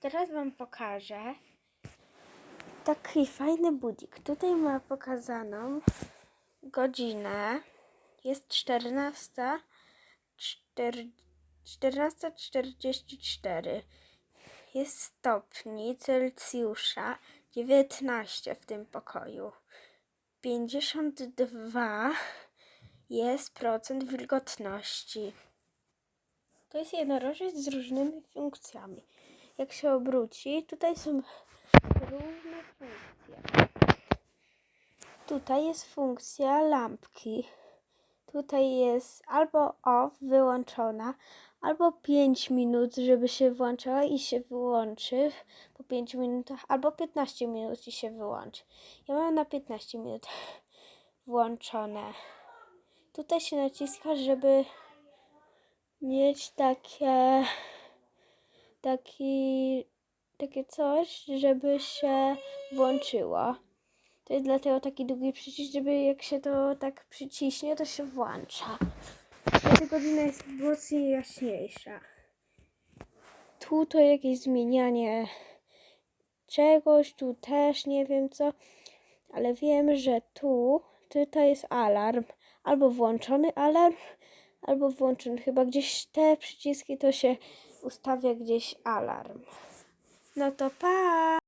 Teraz Wam pokażę taki fajny budzik. Tutaj ma pokazaną godzinę. Jest 14. 14.44. Jest stopni Celsjusza 19 w tym pokoju. 52 jest procent wilgotności. To jest jednorożec z różnymi funkcjami. Jak się obróci, tutaj są różne funkcje. Tutaj jest funkcja lampki. Tutaj jest albo off, wyłączona, albo 5 minut, żeby się włączyła i się wyłączy po 5 minutach, albo 15 minut i się wyłączy. Ja mam na 15 minut włączone. Tutaj się naciska, żeby mieć takie taki takie coś, żeby się włączyło. To jest dlatego taki długi przycisk, żeby jak się to tak przyciśnie, to się włącza. Ta godzina jest mocniej jaśniejsza. Tu to jakieś zmienianie czegoś, tu też nie wiem co, ale wiem, że tu tutaj jest alarm. Albo włączony alarm, albo włączony. Chyba gdzieś te przyciski to się ustawia gdzieś alarm. No to pa!